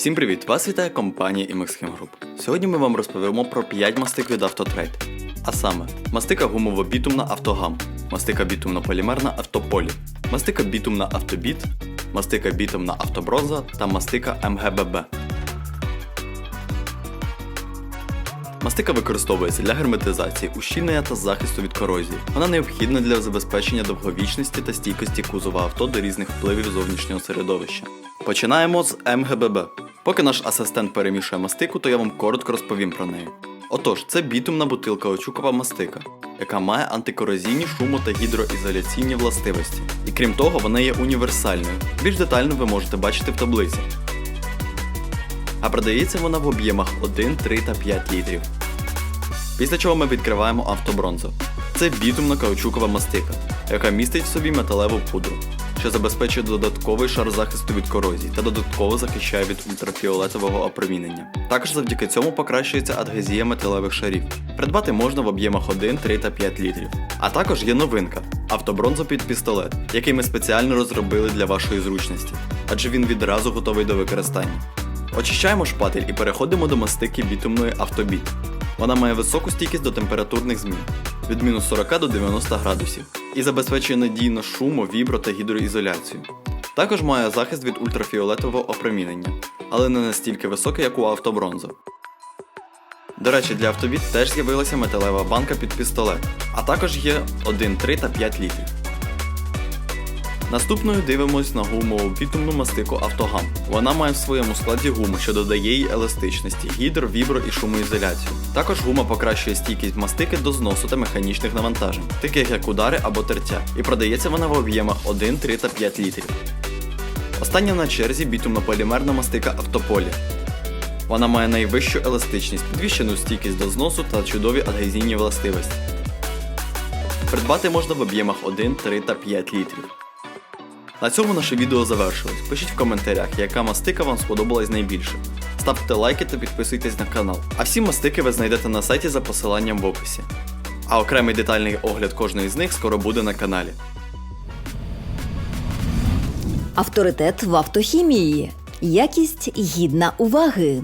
Всім привіт! Вас вітає компанія Chem Group. Сьогодні ми вам розповімо про 5 мастик від Автотрейд. А саме, мастика гумово-бітумна Автогам, мастика бітумно полімерна Автополі, мастика бітумна Автобіт, мастика бітумна Автобронза та мастика МГББ. Мастика використовується для герметизації, ущільнення та захисту від корозії. Вона необхідна для забезпечення довговічності та стійкості кузова авто до різних впливів зовнішнього середовища. Починаємо з МГББ. Поки наш асистент перемішує мастику, то я вам коротко розповім про неї. Отож, це бітумна бутилка очукова мастика, яка має антикорозійні шумо та гідроізоляційні властивості. І крім того, вона є універсальною. Більш детально ви можете бачити в таблиці. А продається вона в об'ємах 1, 3 та 5 літрів. Після чого ми відкриваємо автобронзу. Це бітумна каучукова мастика, яка містить в собі металеву пудру, що забезпечує додатковий шар захисту від корозії та додатково захищає від ультрафіолетового опромінення. Також завдяки цьому покращується адгезія металевих шарів. Придбати можна в об'ємах 1, 3 та 5 літрів. А також є новинка автобронзо під пістолет, який ми спеціально розробили для вашої зручності, адже він відразу готовий до використання. Очищаємо шпатель і переходимо до мастики бітумної автобіт. Вона має високу стійкість до температурних змін від мінус 40 до 90 градусів і забезпечує надійно шуму, вібро та гідроізоляцію. Також має захист від ультрафіолетового опромінення, але не настільки високий, як у автобронза. До речі, для автобіт теж з'явилася металева банка під пістолет, а також є 1, 3 та 5 літрів. Наступною дивимось на гумову бітумну мастику Автогам. Вона має в своєму складі гуму, що додає їй еластичності, гідро, вібро і шумоізоляцію. Також гума покращує стійкість мастики до зносу та механічних навантажень, таких як удари або тертя, і продається вона в об'ємах 1, 3 та 5 літрів. Остання на черзі бітумно-полімерна мастика Автополі. Вона має найвищу еластичність, підвищену стійкість до зносу та чудові адгезійні властивості. Придбати можна в об'ємах 1, 3 та 5 літрів. На цьому наше відео завершилось. Пишіть в коментарях, яка мастика вам сподобалась найбільше. Ставте лайки та підписуйтесь на канал. А всі мастики ви знайдете на сайті за посиланням в описі. А окремий детальний огляд кожної з них скоро буде на каналі. Авторитет в автохімії. Якість гідна уваги.